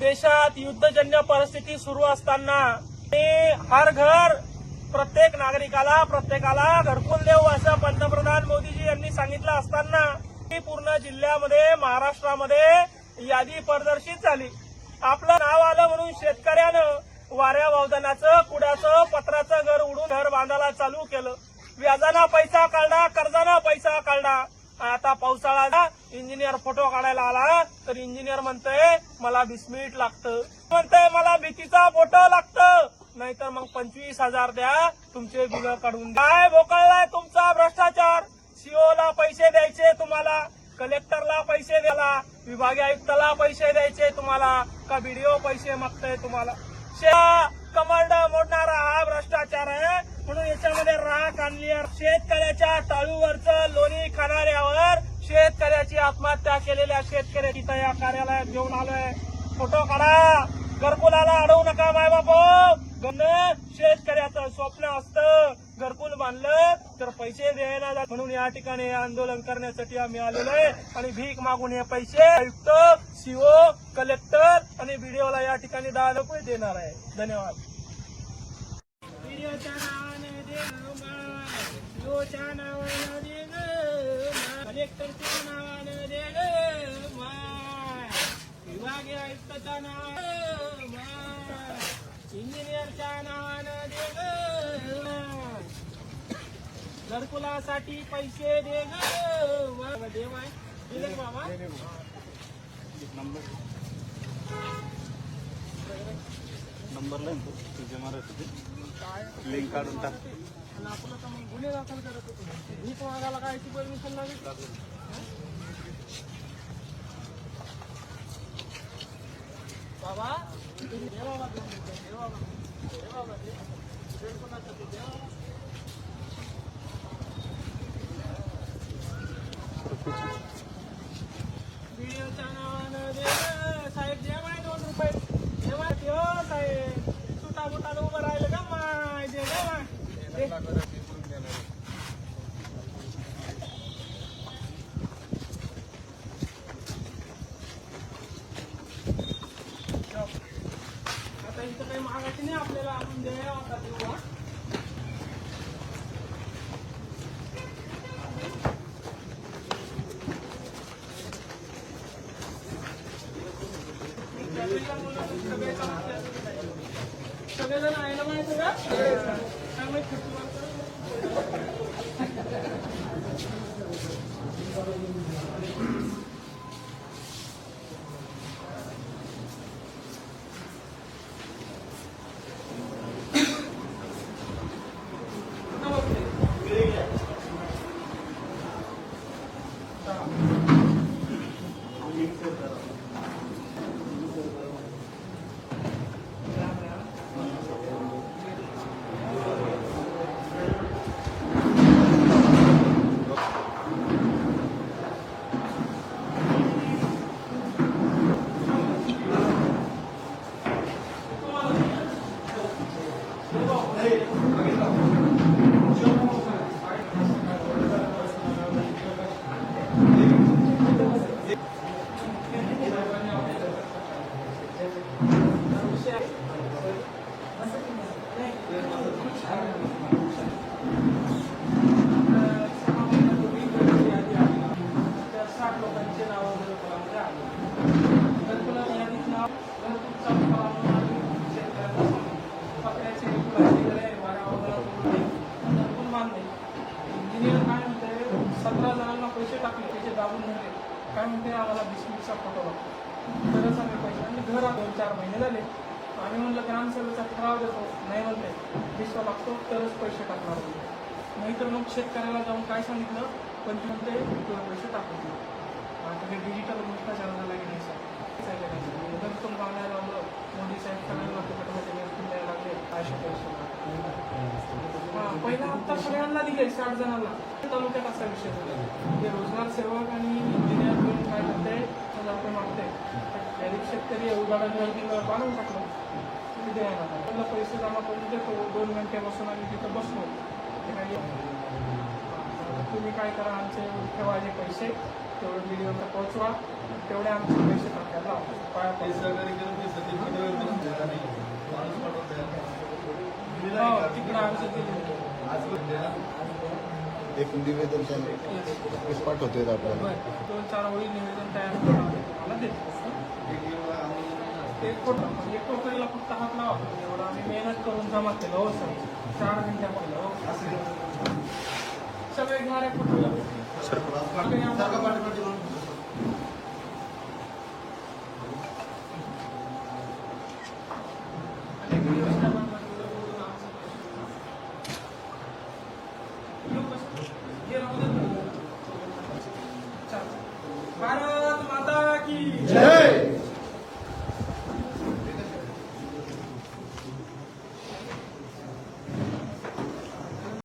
देशात युद्धजन्य परिस्थिती सुरू असताना ते हर घर प्रत्येक नागरिकाला प्रत्येकाला घरकुल देऊ असं पंतप्रधान मोदीजी यांनी सांगितलं असताना ही पूर्ण जिल्ह्यामध्ये महाराष्ट्रामध्ये यादी प्रदर्शित झाली. आपलं नाव आलं म्हणून शेतकऱ्यानं वाऱ्या वावदानाचं कुड्याचं पत्राचं घर उडून घर बांधायला चालू केलं. व्याजाना पैसा काढला कर्जाना पैसा काढला आता पावसाळा इंजिनियर फोटो काढायला आला तर इंजिनियर म्हणतोय मला बिस्मिट लागतं. म्हणतोय मला भीतीचा फोटो लागतं. नाहीतर मग पंचवीस हजार द्या तुमचे बिल काढून काय बोकळलाय तुमचा भ्रष्टाचार? सीओ ला पैसे द्यायचे तुम्हाला कलेक्टरला पैसे द्याला विभागीय आयुक्ताला पैसे द्यायचे तुम्हाला का बीडीओ पैसे मागताय तुम्हाला? कमांड मोडणारा हा भ्रष्टाचार आहे. म्हणून याच्यामध्ये राख आणली शेतकऱ्याच्या टाळूवरचं लोणी खाणारे आत्महत्या केलेल्या शेतकऱ्याची तर या कार्यालयात घेऊन आलोय. फोटो काढा. घरकुलाला अडवू नका माय बाप शेतकऱ्याचं स्वप्न असतं. घरकुल बांधलं तर पैसे द्यायला जात म्हणून या ठिकाणी आंदोलन करण्यासाठी आम्ही आलेलो आहे. आणि भीक मागून हे पैसे आयुक्त सीओ कलेक्टर आणि बीडीओला या ठिकाणी दहा रुपये देणार आहे. धन्यवाद. व्हिडिओच्या नावाने कलेक्टरच्या नावाने दे विभागीय आयुक्ताच्या इंजिनियरच्या नावानं दे घरकुलासाठी पैसे दे ग देवाय दिले का बाबा? नंबर नंबर लिंक काढून टाक. आणि आपण आता मग गुन्हे दाखल करत होतो भीक मागायला काय परमिशन लागेल बाबा तुम्ही दे बाबा देवा मिनिटं, देवा बाबा देवा बाबा देवा बाबा. सगळेजण आहे ना माहिती का त्यामुळे खर्च काय म्हणते आम्हाला बिस्किटचा फोटो लागतो तरच आम्ही पैसे आणि घर दोन चार महिने झाले. आम्ही म्हणलं ग्रामसेवेचा ठराव देतो नाही म्हणले. विश्व लागतो तरच पैसे टाकणार होते नाहीतर मग शेतकऱ्याला जाऊन काय सांगितलं? पण ते तुला पैसे टाकून दे. आता हे डिजिटल भ्रष्टाचार झाला की नाही. सर घरकुल बांधायला लावलं. मोदी साहेब सगळ्यांना फुकटमध्ये घरकुल द्यायला लागले पाचशे पैसे हा पहिला हप्ता सगळ्यांना दिले साठ जणांना. तालुक्यात असा विषय झाला. ते रोजगार सेवक आणि इंजिनियर मागते त्याला आपण मागते. गरीब शेतकरी उदाहरणावरती बांधून टाकलो तुम्ही द्यायला पैसे जमा करून देतो दोन घंट्यापासून आम्ही तिथं बसलो. तुम्ही काय करा आमचे ठेवायचे पैसे तेवढे व्हिडिओला पोहोचवा. तेवढे आमचे पैसे टाकायला पैसे वगैरे माणूस तिकडं आमचं आज एक निवेदन त्यांनी Yes. पाठवते आपल्याला बरं. दोन चार ओळी निवेदन तयार करून मला देतो एक फोटो एक टोकरीला फक्त हात लावा एवढं आम्ही मेहनत करून जमा केलं हो सर चार घंट्यामध्ये हो सगळे घ्या रे फोटो सगळे आम्हाला- भारत माता की जय